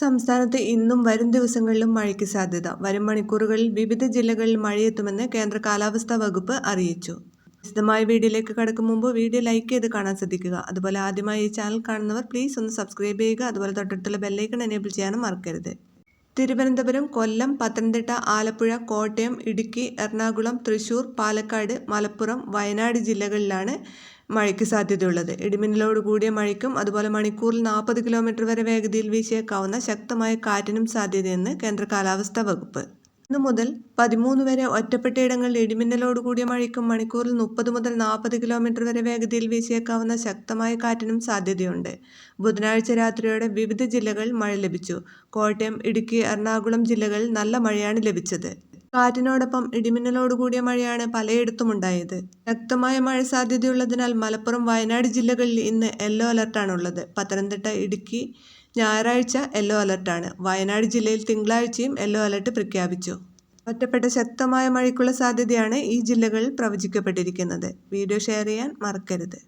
സംസ്ഥാനത്ത് ഇന്നും വരും ദിവസങ്ങളിലും മഴയ്ക്ക് സാധ്യത. വരും മണിക്കൂറുകളിൽ വിവിധ ജില്ലകളിൽ മഴയെത്തുമെന്ന് കേന്ദ്ര കാലാവസ്ഥാ വകുപ്പ് അറിയിച്ചു. വിശദമായ വീഡിയോയിലേക്ക് കടക്കും മുമ്പ് വീഡിയോ ലൈക്ക് ചെയ്ത് കാണാൻ ശ്രദ്ധിക്കുക. അതുപോലെ ആദ്യമായി ഈ ചാനൽ കാണുന്നവർ പ്ലീസ് ഒന്ന് സബ്സ്ക്രൈബ് ചെയ്യുക. അതുപോലെ തൊട്ടടുത്തുള്ള ബെല്ലൈക്കൺ എനേബിൾ ചെയ്യാനും മറക്കരുത്. തിരുവനന്തപുരം കൊല്ലം പത്തനംതിട്ട ആലപ്പുഴ കോട്ടയം ഇടുക്കി എറണാകുളം തൃശൂർ പാലക്കാട് മലപ്പുറം വയനാട് ജില്ലകളിലാണ് മഴയ്ക്ക് സാധ്യതയുള്ളത്. ഇടിമിന്നലോട് കൂടിയ മഴയ്ക്കും അതുപോലെ മണിക്കൂറിൽ നാൽപ്പത് കിലോമീറ്റർ വരെ വേഗതയിൽ വീശിയേക്കാവുന്ന ശക്തമായ കാറ്റിനും സാധ്യതയെന്ന് കേന്ദ്ര കാലാവസ്ഥാ വകുപ്പ്. ഇന്നു മുതൽ പതിമൂന്ന് വരെ ഒറ്റപ്പെട്ടയിടങ്ങളിൽ ഇടിമിന്നലോട് കൂടിയ മഴയ്ക്കും മണിക്കൂറിൽ മുപ്പത് മുതൽ നാൽപ്പത് കിലോമീറ്റർ വരെ വേഗതയിൽ വീശിയേക്കാവുന്ന ശക്തമായ കാറ്റിനും സാധ്യതയുണ്ട്. ബുധനാഴ്ച രാത്രിയോടെ വിവിധ ജില്ലകളിൽ മഴ ലഭിച്ചു. കോട്ടയം ഇടുക്കി എറണാകുളം ജില്ലകളിൽ നല്ല മഴയാണ് ലഭിച്ചത്. കാറ്റിനോടൊപ്പം ഇടിമിന്നലോടുകൂടിയ മഴയാണ് പലയിടത്തും ഉണ്ടായത്. ശക്തമായ മഴ സാധ്യതയുള്ളതിനാൽ മലപ്പുറം വയനാട് ജില്ലകളിൽ ഇന്ന് യെല്ലോ അലർട്ടാണുള്ളത്. പത്തനംതിട്ട ഇടുക്കി ഞായറാഴ്ച യെല്ലോ അലർട്ടാണ്. വയനാട് ജില്ലയിൽ തിങ്കളാഴ്ചയും യെല്ലോ അലർട്ട് പ്രഖ്യാപിച്ചു. ഒറ്റപ്പെട്ട ശക്തമായ മഴയ്ക്കുള്ള സാധ്യതയാണ് ഈ ജില്ലകളിൽ പ്രവചിക്കപ്പെട്ടിരിക്കുന്നത്. വീഡിയോ ഷെയർ ചെയ്യാൻ മറക്കരുത്.